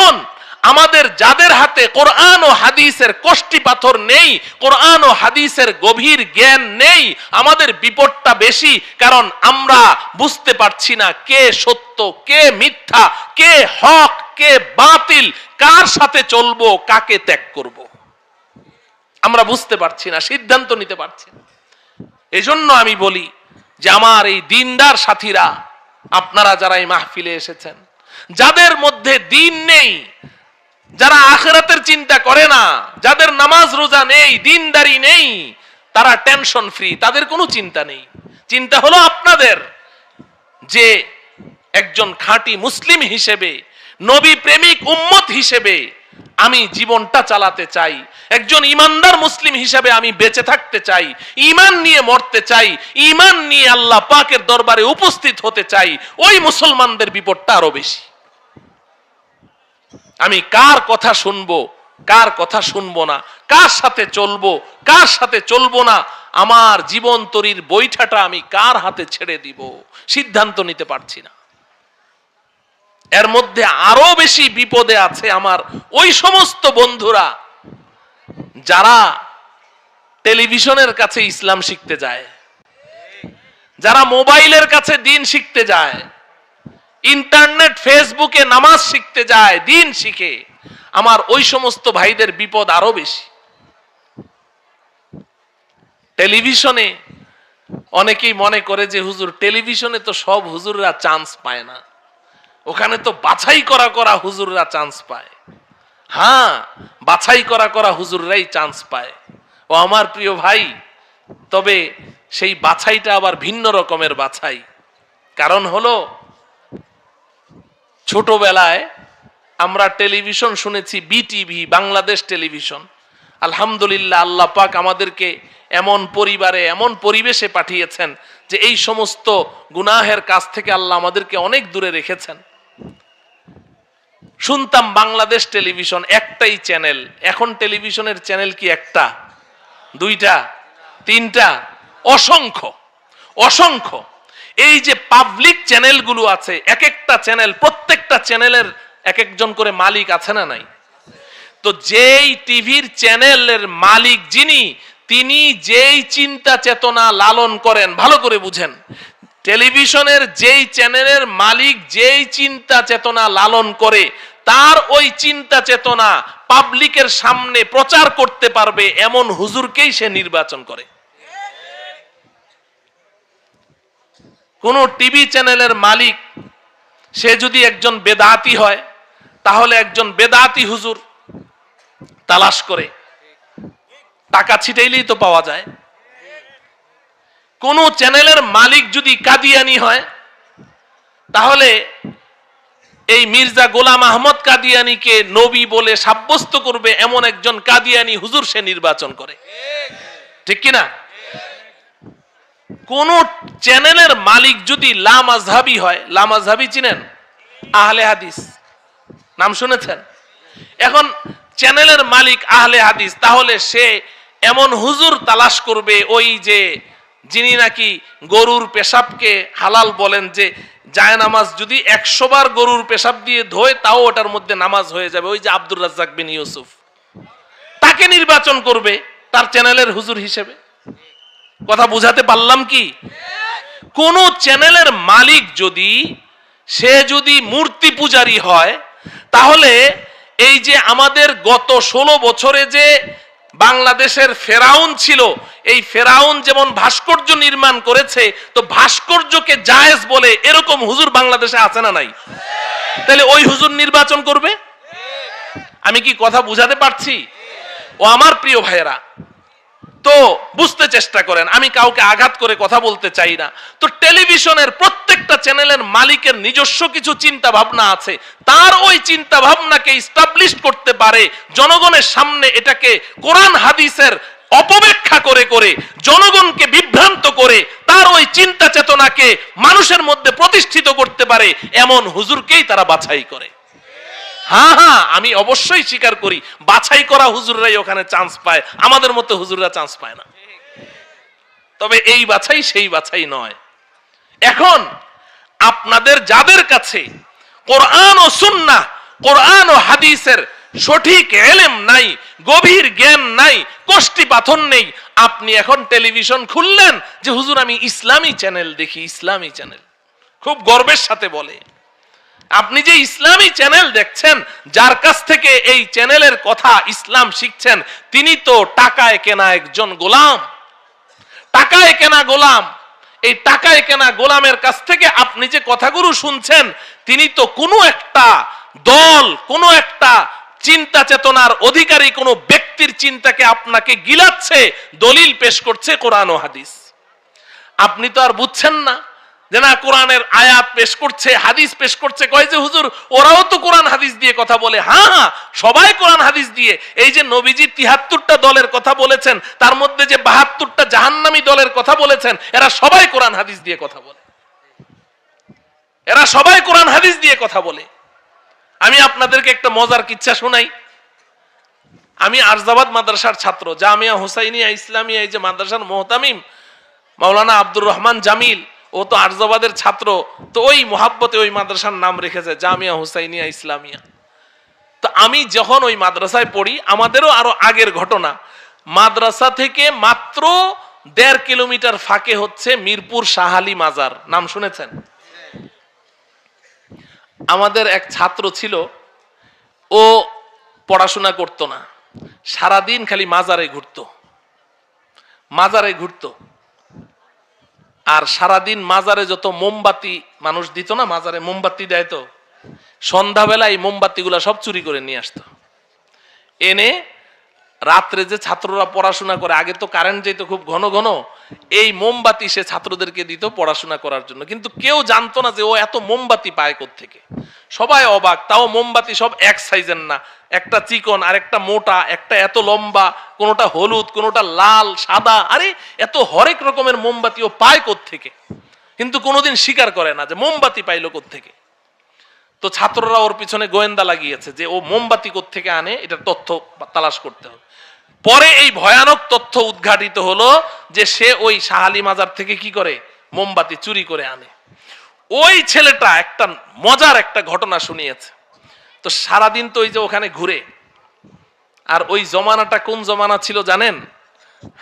এখন আমাদের যাদের হাতে কোরআন ও হাদিসের কষ্টি পাথর নেই, কোরআন ও হাদিসের গভীর জ্ঞান নেই, আমাদের বিপদটা বেশি, কারণ আমরা বুঝতে পারছি না কে সত্য, কে মিথ্যা, কে হক, কে বাতিল, কার সাথে চলবো, কাকে ত্যাগ করব। আমরা বুঝতে পারছি না, সিদ্ধান্ত নিতে পারছি না এজন্য আমি বলি যে আমার এই দিনদার সাথীরা, আপনারা যারা এই মাহফিলে এসেছেন যাদের মধ্যে দিন নেই, যারা আখেরাতের চিন্তা করে না, যাদের নামাজ রোজা নেই, দিনদারি নেই, তারা টেনশন ফ্রি তাদের কোনো চিন্তা নেই। চিন্তা হলো আপনাদের যে একজন খাঁটি মুসলিম হিসেবে, নবী প্রেমিক উম্মত হিসেবে আমি জীবনটা চালাতে চাই, একজন ইমানদার মুসলিম হিসেবে আমি বেঁচে থাকতে চাই ইমান নিয়ে মরতে চাই ইমান নিয়ে আল্লাহ পাকের দরবারে উপস্থিত হতে চাই, ওই মুসলমানদের বিপদটা আরও বেশি। আমি কার কথা শুনব? কার কথা শুনব না? কার সাথে চলবো? কার সাথে চলবো না? আমার জীবন তরির বৈঠাটা আমি কার হাতে ছেড়ে দিব? সিদ্ধান্ত নিতে পারছি না। এর মধ্যে আরও বেশি বিপদে আছে আমার ওই সমস্ত বন্ধুরা যারা টেলিভিশনের কাছে ইসলাম শিখতে যায়, যারা মোবাইলের কাছে দিন শিখতে যায়। ইন্টারনেট, ফেসবুকে নামাজ শিখতে যায়, দিন শিখে, আমার ওই সমস্ত ভাইদের বিপদ আরও বেশি। টেলিভিশনে অনেকেই মনে করে যে, হুজুর, টেলিভিশনে তো সব হুজুররা চান্স পায় না। ওখানে তো বাছাই করা করা হুজুররা চান্স পায়। হ্যাঁ বাছাই করা করা হুজুররাই চান্স পায়। ও আমার প্রিয় ভাই, তবে সেই বাছাইটা আবার ভিন্ন রকমের বাছাই। কারণ হলো ছোটবেলায় আমরা টেলিভিশন শুনেছি, বিটিভি, বাংলাদেশ টেলিভিশন। আলহামদুলিল্লাহ আল্লাহ পাক আমাদেরকে এমন পরিবারে, এমন পরিবেশে পাঠিয়েছেন যে এই সমস্ত গুনাহের কাছ থেকে আল্লাহ আমাদেরকে অনেক দূরে রেখেছেন। শুনতাম বাংলাদেশ টেলিভিশন একটাই চ্যানেল। এখন টেলিভিশনের চ্যানেল কি একটা? দুইটা? তিনটা? অসংখ্য। অসংখ্য। এই যে পাবলিক চ্যানেলগুলো আছে এক একটা চ্যানেল প্রত্যেকটা চ্যানেলের এক একজন করে মালিক আছে না নাই? তো যেই টিভির চ্যানেলের মালিক যিনি, তিনি যেই চিন্তা চেতনা লালন করেন, ভালো করে বুঝেন। টেলিভিশনের যেই চ্যানেলের মালিক যেই চিন্তা চেতনা লালন করে, তার ওই চিন্তা চেতনা পাবলিকের সামনে প্রচার করতে পারবে এমন হুজুরকেই সে নির্বাচন করে। কোন টিভি চ্যানেলের মালিক, সে যদি একজন বেদাতি হয়, তাহলে একজন বেদাতি হুজুর তালাশ করে। টাকা ছিটাইলেই তো পাওয়া যায়। কোন চ্যানেলের মালিক যদি কাদিয়ানি হয়, তাহলে এই মির্জা গোলাম আহমদ কাদিয়ানিকে নবী বলে সাব্যস্ত করবে এমন একজন কাদিয়ানি হুজুর সে নির্বাচন করে। ঠিক কিনা? কোন চ্যানেলের মালিক যদি লামাজহাবি হয় লামাজহাবি চিনেন? আহলে হাদিস। নাম শুনেছেন? এখন চ্যানেলের মালিক আহলে হাদিস, তাহলে সে এমন হুজুর তালাশ করবে, ওই যে যিনি নাকি গরুর পেশাবকে হালাল বলেন যে জায় নামাজ যদি একশো বার গরুর পেশাব দিয়ে ধোয়, তাও ওটার মধ্যে নামাজ হয়ে যাবে। ওই যে আব্দুর রাজ্জাক বিন ইউসুফ। তাকে নির্বাচন করবে তার চ্যানেলের হুজুর হিসেবে। কথা বুঝাতে পারলাম কি? কোন চ্যানেলের মালিক যদি, সে যদি মূর্তি পূজারী হয়, তাহলে এই যে আমাদের গত ষোলো বছরে যে বাংলাদেশের ফেরাউন ছিল, এই ফেরাউন যেমন ভাস্কর্য নির্মাণ করেছে, তো ভাস্কর্যকে জায়েজ বলে এরকম হুজুর বাংলাদেশে আছে না নাই? তাহলে ওই হুজুর নির্বাচন করবে? আমি কি কথা বুঝাতে পারছি? ও আমার প্রিয় ভাইয়েরা তো বুঝতে চেষ্টা করেন, আমি কাউকে আঘাত করে কথা বলতে চাই না। তো টেলিভিশনের প্রত্যেকটা চ্যানেলের মালিকের নিজস্ব কিছু চিন্তা ভাবনা আছে। তার ওই চিন্তা ভাবনাকে ইস্টাবলিশ করতে পারে, জনগণের সামনে এটাকে কোরআন হাদিসের অপব্যাখ্যা করে করে, জনগণকে বিভ্রান্ত করে, তার ওই চিন্তা চেতনাকে মানুষের মধ্যে প্রতিষ্ঠিত করতে পারে, এমন হুজুরকেই তারা বাছাই করে। হ্যাঁ হ্যাঁ আমি অবশ্যই স্বীকার করি, বাছাই করা হুজুররাই ওখানে চান্স পায়, আমাদের মতো হুজুররা চান্স পায় না। তবে এই বাছাই সেই বাছাই নয়। এখন, আপনাদের যাদের কাছে কোরআন ও সুন্না কোরআন ও হাদিসের সঠিক এলেম নাই, গভীর জ্ঞান নাই কষ্টি পাথর নেই, আপনি এখন টেলিভিশন খুললেন যে, হুজুর, আমি ইসলামী চ্যানেল দেখি, ইসলামী চ্যানেল খুব গর্বের সাথে বলে। আপনি যে ইসলামী চ্যানেল দেখছেন, যার কাছ থেকে এই চ্যানেলের কথা ইসলাম শিখছেন, তিনি তো টাকায় কেনা একজন গোলাম। টাকায় কেনা গোলাম। এই টাকায় কেনা গোলামের কাছ থেকে আপনি যে কথাগুলো শুনছেন, তিনি তো কোনো একটা দল, কোনো একটা চিন্তা চেতনার অধিকারী, কোনো ব্যক্তির চিন্তাকে আপনাকে গিলাচ্ছে, দলিল পেশ করছে কোরআন ও হাদিস। আপনি তো আর বুঝছেন না। যে কোরআনের আয়াত পেশ করছে, হাদিস পেশ করছে, কয় যে, হুজুর, ওরাও তো কোরআন হাদিস দিয়ে কথা বলে। হ্যাঁ হ্যাঁ সবাই কোরআন হাদিস দিয়ে। এই যে নবীজি তিহাত্তরটা দলের কথা বলেছেন, তার মধ্যে যে বাহাত্তরটা জাহান্নামী দলের কথা বলেছেন, এরা সবাই কোরআন হাদিস দিয়ে কথা বলে। এরা সবাই কোরআন হাদিস দিয়ে কথা বলে। আমি আপনাদেরকে একটা মজার কিচ্ছা শোনাই। আমি আরজাবাদ মাদ্রাসার ছাত্র, জামিয়া হুসাইনিয়া ইসলামিয়া, এই যে মাদ্রাসার মোহতামিম, মাওলানা আব্দুর রহমান জামিল ও তো আরজাবাদের ছাত্র, তো ওই মোহাব্বতে ওই মাদ্রাসার নাম রেখেছে, জামিয়া হুসাইনিয়া ইসলামিয়া। তো আমি যখন ওই মাদ্রাসায় পড়ি, আমাদেরও আরও আগের ঘটনা। মাদ্রাসা থেকে মাত্র দেড় কিলোমিটার ফাঁকে হচ্ছে মিরপুর শাহালি মাজার। নাম শুনেছেন? আমাদের এক ছাত্র ছিল, ও পড়াশোনা করতো না। সারাদিন খালি মাজারে ঘুরতো। মাজারে ঘুরতো। আর সারাদিন মাজারে যত মোমবাতি, মানুষ দিত না, মাজারে মোমবাতি দেয় তো? সন্ধ্যাবেলায় মোমবাতিগুলা সব চুরি করে নিয়ে আসতো। এনে রাত্রে যে ছাত্ররা পড়াশোনা করে, আগে তো কারেন্ট যেত খুব ঘন ঘন, এই মোমবাতি সে ছাত্রদেরকে দিত পড়াশোনা করার জন্য। কিন্তু কেউ জানতো না যে ও এত মোমবাতি পায় থেকে সবাই অবাক, তাও মোমবাতি সব এক সাইজের না। একটা চিকন আর একটা মোটা, একটা এত লম্বা, কোনোটা হলুদ, কোনোটা লাল, সাদা। আরে, এত হরেক রকমের মোমবাতি ও পায় থেকে কিন্তু কোনোদিন স্বীকার করে না যে মোমবাতি পাইলো থেকে তো ছাত্ররা ওর পিছনে গোয়েন্দা লাগিয়েছে যে ও মোমবাতি থেকে আনে এটা তথ্য তালাশ করতে হবে। পরে এই ভয়ানক তথ্য উদ্ঘাটিত হলো যে সে ওই শাহালি মাজার থেকে কি করে? মোমবাতি চুরি করে আনে। ওই ছেলেটা একটা মজার একটা ঘটনা শুনিয়েছে। তো সারাদিন তো ওই যে ওখানে ঘুরে। আর ওই জমানাটা কোন জমানা ছিল জানেন?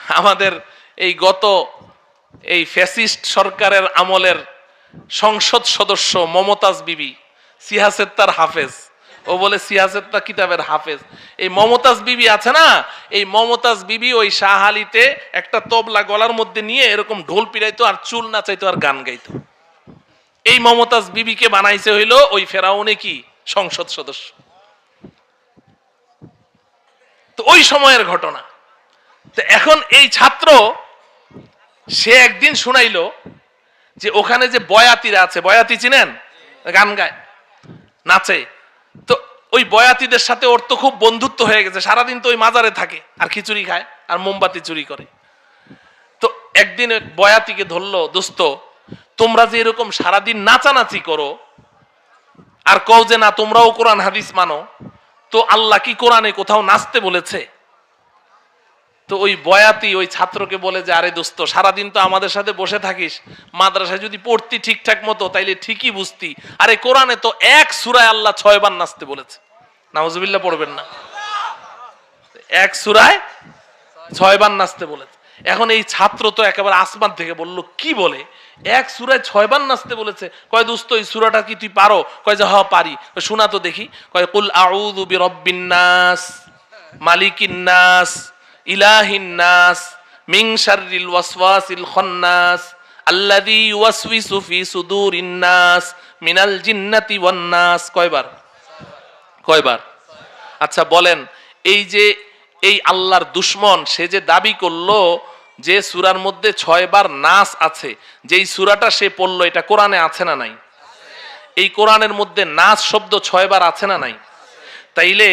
আমাদের এই গত এই ফ্যাসিস্ট সরকারের আমলের সংসদ সদস্য মমতাজ বিবি সিয়াসেত্তার হাফেজ। ও বলে সিয়াসেত্তা কিতাবের হাফেজ। এই মমতাজ বিবি আছে না? এই মমতাজ বিবি ওই শাহালিতে একটা তবলা গলার মধ্যে নিয়ে এরকম ঢোল পিড়াইতো আর চুল নাচাইতো আর গান গাইতো। এই মমতাজ বিবিকে বানাইছে হইল ওই ফেরাউনে কি? সংসদ সদস্য। তো ওই সময়ের ঘটনা। তো এখন এই ছাত্র, সে একদিন শুনাইলো যে ওখানে যে বয়াতিরা আছে, বয়াতি চিনেন? গান গায়, নাচে। তো ওই বয়াতিদের সাথে ওর তো খুব বন্ধুত্ব হয়ে গেছে। সারাদিন তো ওই মাজারে থাকে, আর খিচুড়ি খায়, আর মোমবাতি চুরি করে। তো একদিন বয়াতিকে ধরলো, দোস্ত, তোমরা যে এরকম সারাদিন নাচানাচি করো, আর কও যে না তোমরাও কোরআন হাদিস মানো, তো আল্লাহ কি কোরআনে কোথাও নাচতে বলেছে? তো ওই বয়াতি ওই ছাত্রকে বলে যে আরে দোস্ত সারাদিন তো আমাদের সাথে বসে থাকিস। মাদ্রাসায় যদি পড়তি ঠিকঠাক মতো তাইলে ঠিকই বুঝতি। আরে কোরআনে তো এক সুরায় আল্লাহ ছয় বার নাচতে বলেছে। নাউজুবিল্লাহ পড়বেন না। এক সুরায় ছয় বার নাচতে বলেছে। এখন এই ছাত্র তো একেবারে আসমান থেকে বলল কি বলে? এক সুরায় ছয় বার নাচতে বলেছে। কয় দোস্ত এই সুরাটা কি তুই পারো? কয় যে হ পারি। কয়, শোনা তো দেখি। কয় কুল আউযু বিরাব্বিন নাস মালিকিন ইলাহিন নাস মিং শাররিল ওয়াসওয়াসিল খান্নাস আল্লাযী ইউওয়াসওয়িসু ফি সুদুরিন নাস মিনাল জিন্নাতি ওয়ান নাস। কয়বার? কয়বার? আচ্ছা বলেন, এই যে, এই আল্লাহর দুশ্মন, সে যে দাবি করল যে সুরার মধ্যে ছয়বার নাস আছে, যেই সুরাটা সে পড়ল, এটা কোরআনে আছে না নাই? এই কোরআনের মধ্যে নাস শব্দ ছয়বার আছে না নাই? তাইলে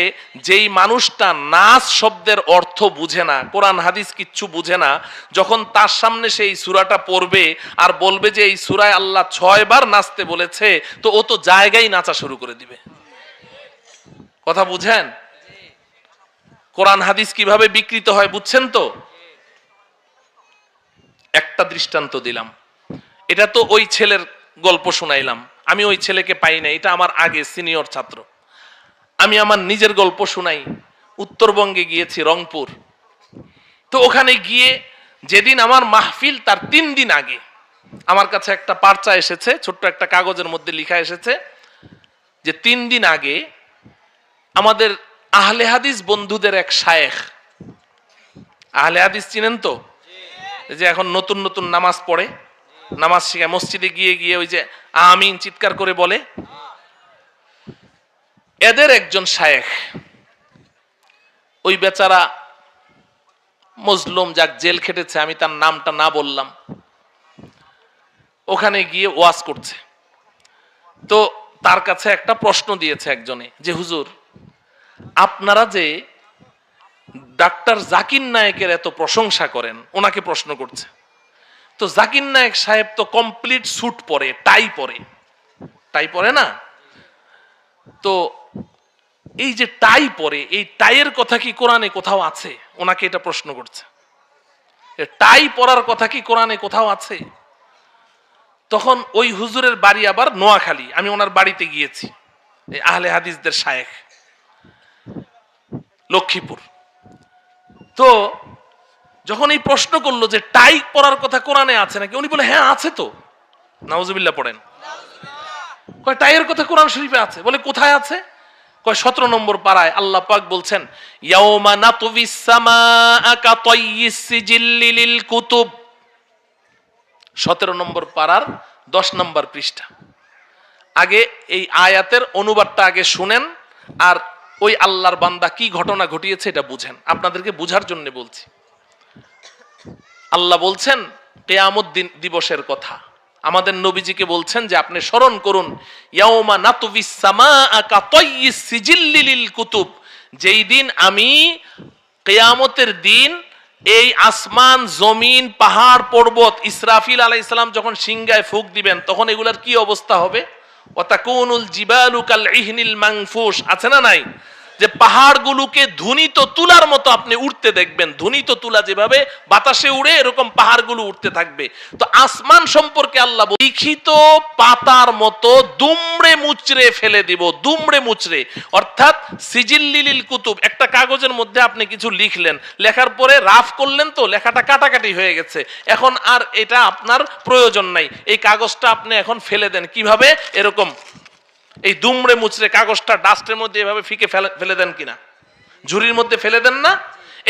যেই মানুষটা নাচ শব্দের অর্থ বুঝে না, কোরআন, হাদিস কিচ্ছু বুঝে না, যখন তার সামনে সেই সুরাটা পড়বে আর বলবে যে এই সুরায় আল্লাহ ছয়বার নাচতে বলেছে, তো ও তো জায়গায় নাচা শুরু করে দিবে। কথা বুঝেন? কোরআন, হাদিস কীভাবে বিকৃত হয় বুঝছেন তো? একটা দৃষ্টান্ত দিলাম। এটা তো ওই ছেলের গল্প শোনাইলাম। আমি ওই ছেলেকে পাই না এটা আমার আগে সিনিয়র ছাত্র। আমি আমার নিজের গল্প শুনাই। উত্তরবঙ্গে গিয়েছি রংপুর। তো ওখানে গিয়ে যেদিন আমার মাহফিল তার তিন দিন আগে, আমার কাছে একটা পার্চা এসেছে, ছোট্ট একটা কাগজের মধ্যে লিখা এসেছে যে তিন দিন আগে আমাদের আহলে হাদিস বন্ধুদের এক শায়েখ, আহলে হাদিস চিনেন তো? যে এখন নতুন নতুন নামাজ পড়ে, নামাজ শিখায়, মসজিদে গিয়ে গিয়ে ওই যে আমিন চিৎকার করে বলে এদের একজন শায়েখ। ওই বেচারা মজলুম যাক জেল খেটেছে, আমি তার নামটা না বললাম। ওখানে গিয়ে ওয়াজ করছে। তো তার কাছে একটা প্রশ্ন দিয়েছে একজনে যে, হুজুর, আপনারা যে ডাক্তার জাকির নায়কের এত প্রশংসা করেন, ওনাকে প্রশ্ন করছে। তো জাকির নায়েক সাহেব তো কমপ্লিট স্যুট পরে টাই পরে। টাই পরে না? তো এই যে টাই পরে এই টাইয়ের কথা কি কোরআনে কোথাও আছে? ওনাকে এটা প্রশ্ন করছে। টাই পরার কথা কি কোরআনে কোথাও আছে? তখন ওই হুজুরের বাড়ি আবার নোয়াখালী আমি ওনার বাড়িতে গিয়েছি এই আহলে হাদিসদের শায়েখ লক্ষ্মীপুর। তো যখন এই প্রশ্ন করল যে টাই পরার কথা কোরআনে আছে নাকি উনি বলে হ্যাঁ আছে তো। নাউজুবিল্লাহ পড়েন। টাইয়ের কথা কোরআন শরীফে আছে? বলে কোথায় আছে? কয়, সতেরো নম্বর পাড়ায় আল্লাহ পাক বলছেন, ইয়াউমা নাতুবিস সামাআ কাতাইয়িস কুতুব। সতেরো নম্বর পাড়ার দশ নম্বর পৃষ্ঠা। আগে এই আয়াতের অনুবাদটা আগে শুনেন, আর ওই আল্লাহর বান্দা কি ঘটনা ঘটিয়েছে এটা বুঝেন। আপনাদেরকে বুঝার জন্য বলছি। আল্লাহ বলছেন, কেয়ামত দিবসের কথা। আমাদের নবীজিকে বলছেন যে আপনি স্মরণ করুন, ইয়াউমা নাতুবিস সামাআ কাতাইয়িস সিজিল্লি কুতুব। যেই দিন আমি কেয়ামতের দিন এই আসমান, জমিন, পাহাড়, পর্বত, ইসরাফিল আলাই যখন সিংগায় ফুক দিবেন, তখন এগুলার কি অবস্থা হবে? ওয়াতাকুনুল জিবালু কাল ইহনিল মাংফুস আছে না নাই? যে পাহাড়গুলোকে ধুনিত তুলার মতো আপনি উঠতে দেখবেন। ধুনিত তুলা যেভাবে বাতাসে উড়ে এরকম পাহাড়গুলো উঠতে থাকবে। তো আসমান সম্পর্কে আল্লাহ লিখিত পাতার মতো দুমড়ে মুচড়ে ফেলে দিব, দুমড়ে মুচড়ে। অর্থাৎ সিজিল্লিলিল কুতুব, একটা কাগজের মধ্যে আপনি কিছু লিখলেন। লেখার পরে রাফ করলেন তো, লেখাটা কাটাকাটি হয়ে গেছে। এখন আর এটা আপনার প্রয়োজন নাই। এই কাগজটা আপনি এখন ফেলে দেন। কীভাবে? এরকম এই দুমড়ে মুচড়ে কাগজটা ডাস্টের মধ্যে এভাবে ফিকে ফেলে দেন কিনা? ঝুড়ির মধ্যে ফেলে দেন না?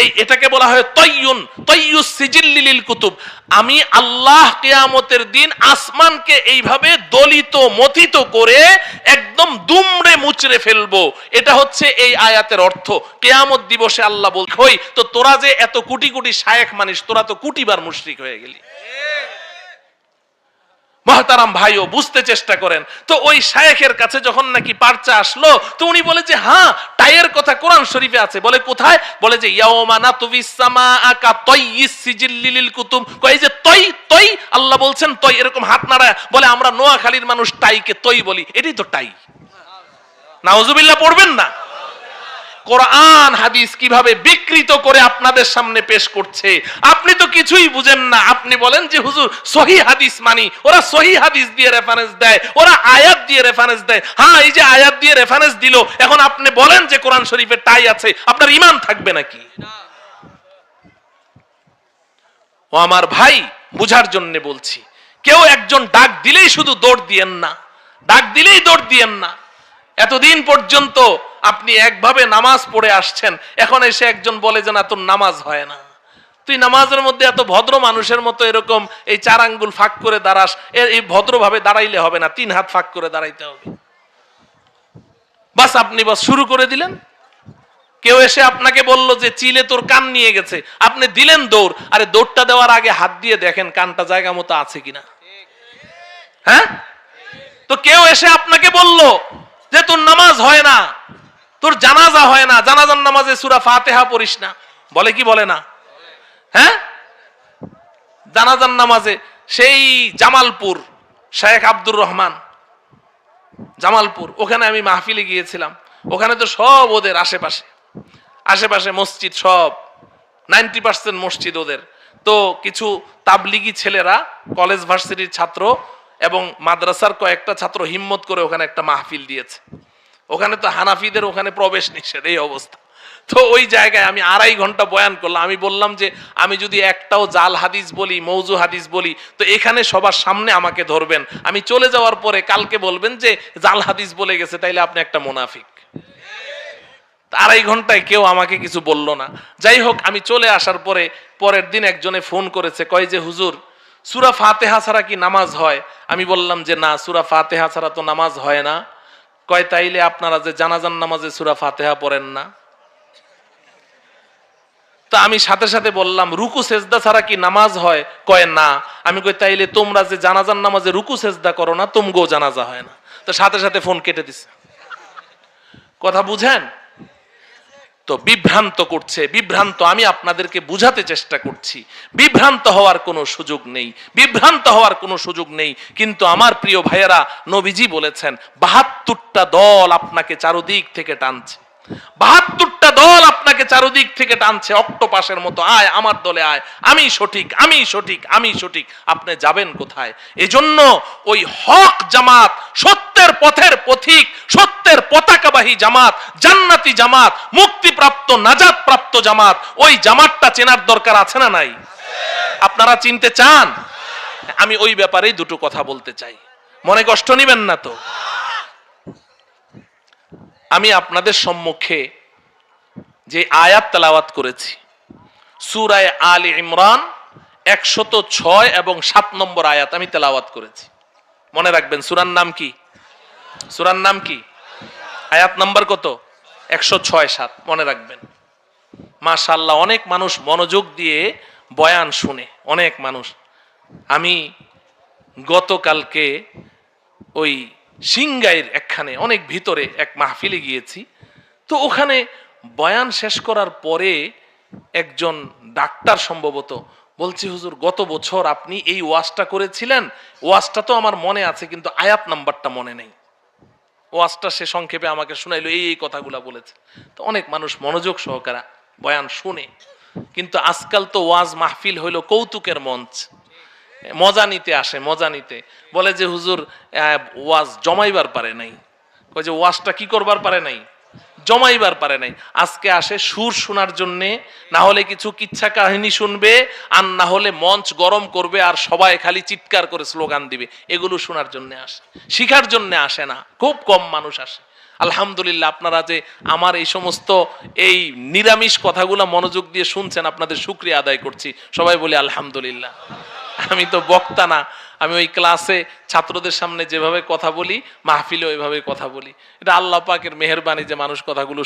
এই এটাকে বলা হয় তৈয়ুন, তৈয়ুস সিজিল্লিল কুতুব। আমি আল্লাহ কিয়ামতের দিন আসমানকে এইভাবে দলিত, মথিত করে একদম দুমড়ে মুচড়ে ফেলব। এটা হচ্ছে এই আয়াতের অর্থ। কেয়ামত দিবসে আল্লাহ বল হই, তো তোরা যে এত কোটি কোটি শায়েখ মানিস তোরা তো কুটিবার মুশরিক হয়ে গেলি। মহতারাম ভাইও, বুঝতে চেষ্টা করেন। তো ওই শায়েখের কাছে যখন নাকি পার্চা আসলো, তো উনি বলে যে হ্যাঁ টাইয়ের কথা কোরআন শরীফে আছে। বলে, কোথায়? বলে যে, ইয়াওমা নাতুবিস সামাআকা তাইয়িস সিজিল্লিল কুতুব। কই যে তই তই আল্লাহ বলছেন তই এরকম হাত নাড়ায়। বলে, আমরা নোয়াখালীর মানুষ টাইকে তই বলি। এটাই তো টাই। নাউজুবিল্লাহ, পড়বেন না? কোরআন হাদিস কীভাবে বিকৃত করে আপনাদের সামনে পেশ করছে? আপনি তো কিছুই বুঝেন না। আপনি বলেন যে, হুজুর, সহি হাদিস মানি। ওরা সহি হাদিস দিয়ে রেফারেন্স দেয়, ওরা আয়াত দিয়ে রেফারেন্স দেয়। হ্যাঁ এই যে আয়াত দিয়ে রেফারেন্স দিল, এখন আপনি বলেন যে, কোরআন শরীফের তাই আছে, আপনার ইমান থাকবে নাকি? ও আমার ভাই, বুঝার জন্য বলছি, কেউ একজন ডাক দিলেই শুধু দৌড় দিয়েন না, ডাক দিলেই দৌড় দিয়েন না। এতদিন পর্যন্ত আপনি একভাবে নামাজ পড়ে আসছেন। এখন এসে একজন বলে যে, না, তোর নামাজ হয় না। তুই নামাজের মধ্যে এত ভদ্র মানুষের মতো এরকম এই চার আঙ্গুল ফাঁক করে দাঁড়াস। এই ভদ্রভাবে দাঁড়াইলে হবে না। তিন হাত ফাঁক করে দাঁড়াইতে হবে। বাস, আপনি বাস শুরু করে দিলেন। কেউ এসে আপনাকে বলল যে, চিলে তোর কান নিয়ে গেছে। আপনি দিলেন দৌড়। আরে, দৌড়টা দেওয়ার আগে হাত দিয়ে দেখেন কানটা জায়গা মতো আছে কিনা। হ্যাঁ? তো কেউ এসে আপনাকে বলল যে তোর নামাজ হয় না, তোর জানাজা হয় না, জানাজার নামাজে সুরা ফাতেহা পড়িস না। বলে কি বলে না? হ্যাঁ? জানাজার নামাজে সেই জামালপুর, শেখ আব্দুর রহমান, জামালপুর, ওখানে আমি মাহফিলে গিয়েছিলাম। ওখানে তো সব ওদের আশেপাশে আশেপাশে মসজিদ সব, নাইনটি পার্সেন্ট মসজিদ ওদের। তো কিছু তাবলিগি ছেলেরা, কলেজ ভার্সিটির ছাত্র এবং মাদ্রাসার কয়েকটা ছাত্র হিম্মত করে ওখানে একটা মাহফিল দিয়েছে। ওখানে তো হানাফিদের ওখানে প্রবেশ নিষেধ, এই অবস্থা। তো ওই জায়গায় আমি আড়াই ঘণ্টা বয়ান করলাম। আমি বললাম যে, আমি যদি একটাও জাল হাদিস বলি, মৌজু হাদিস বলি, তো এখানে সবার সামনে আমাকে ধরবেন। আমি চলে যাওয়ার পরে কালকে বলবেন যে, জাল হাদিস বলে গেছে, তাইলে আপনি একটা মুনাফিক। আড়াই ঘন্টায় কেউ আমাকে কিছু বলল না। যাই হোক, আমি চলে আসার পরে, পরের দিন একজনে ফোন করেছে, কয় যে, হুজুর সুরা ফাতেহা ছাড়া কি নামাজ হয়? আমি বললাম যে না, সুরা ফাতেহা ছাড়া তো নামাজ হয় না। কয়, তাইলে আপনারা যে জানাজান নামাজে সুরা ফাতেহা পড়েন না? তা আমি সাথে সাথে বললাম, রুকু, সেজদা ছাড়া কি নামাজ হয়? কয়, না। আমি কই, তাইলে তোমরা যে জানাজান নামাজে রুকু, সেজদা করো না, তোমগো জানাজা হয় না। তো সাথে সাথে ফোন কেটে দিছে। কথা বুঝেন? তো বিভ্রান্ত করছে, বিভ্রান্ত, আমি আপনাদেরকে বুঝাতে চেষ্টা করছি। বিভ্রান্ত হওয়ার কোনো সুযোগ নেই, বিভ্রান্ত হওয়ার কোনো সুযোগ নেই। কিন্তু আমার প্রিয় ভাইয়েরা নবীজি বলেছেন, বাহাত্তরটা দল আপনাকে চারদিক থেকে টানছে। বাহাত্তরটা দল আপনাকে চারদিক থেকে টানছে, অক্টোপাসের মতো, আয় আমার দলে আয়, আমি সঠিক আমি সঠিক আমি সঠিক, আপনি যাবেন কোথায়? এজন্য ওই হক জামাত, সত্যের পথের পথিক, সত্যের পতাকাবাহী জামাত, জান্নাতি জামাত, মুক্তিপ্রাপ্ত নাজাত প্রাপ্ত জামাত, ওই জামাতটা চেনার দরকার আছে না নাই? আপনারা চিনতে চান? আমি ওই ব্যাপারেই দুটো কথা বলতে চাই। মনে কষ্ট নিবেন না তো? আমি আপনাদের সম্মুখে যে আয়াত তেলাওয়াত করেছি, সুরায় আল ইমরান একশত ছয় এবং সাত নম্বর আয়াত আমি তেলাওয়াত করেছি। মনে রাখবেন, সুরার নাম কি? সুরার নাম কি? আয়াত নাম্বার কত? একশো ছয় সাত, মনে রাখবেন। মাশাল্লাহ অনেক মানুষ মনোযোগ দিয়ে বয়ান শুনে, অনেক মানুষ। আমি গতকালকে ওই সিংগাইয়ের একখানে, অনেক ভিতরে এক মাহফিলে গিয়েছি। তো ওখানে বয়ান শেষ করার পরে একজন ডাক্তার সম্ভবত বলছি, হুজুর, গত বছর আপনি এই ওয়াজটা করেছিলেন। ওয়াজটা তো আমার মনে আছে, কিন্তু আয়াত নাম্বারটা মনে নেই। ওয়াজটা সে সংক্ষেপে আমাকে শোনাইলো, এই এই কথাগুলা বলেছে। তো অনেক মানুষ মনোযোগ সহকারে বয়ান শুনে। কিন্তু আজকাল তো ওয়াজ মাহফিল হইল কৌতুকের মঞ্চ। মজা নিতে আসে, মজা নিতে। বলে যে, হুজুর ওয়াজ জমাইবার পারে নাই। কয় যে, ওয়াজটা কি করবার পারে নাই? জমাইবার পারে নাই। আজকে আসে সুর শোনার জন্যে, না হলে কিছু কিচ্ছা কাহিনী শুনবে, আর না হলে মঞ্চ গরম করবে, আর সবাই খালি চিৎকার করে স্লোগান দিবে। এগুলো শোনার জন্য আসে। শিখার জন্য আসে না, খুব কম মানুষ আসে। আলহামদুলিল্লাহ, আপনারা যে আমার এই সমস্ত এই নিরামিষ কথাগুলো মনোযোগ দিয়ে শুনছেন, আপনাদের শুক্রিয়া আদায় করছি। সবাই বলি আলহামদুলিল্লাহ। আমি তো বক্তা না। আমি ওই ক্লাসে ছাত্রদের সামনে যেভাবে কথা বলি, মাহফিলে ওইভাবে কথা বলি। এটা আল্লাহ পাকের মেহরবানি যে মানুষ কথাগুলো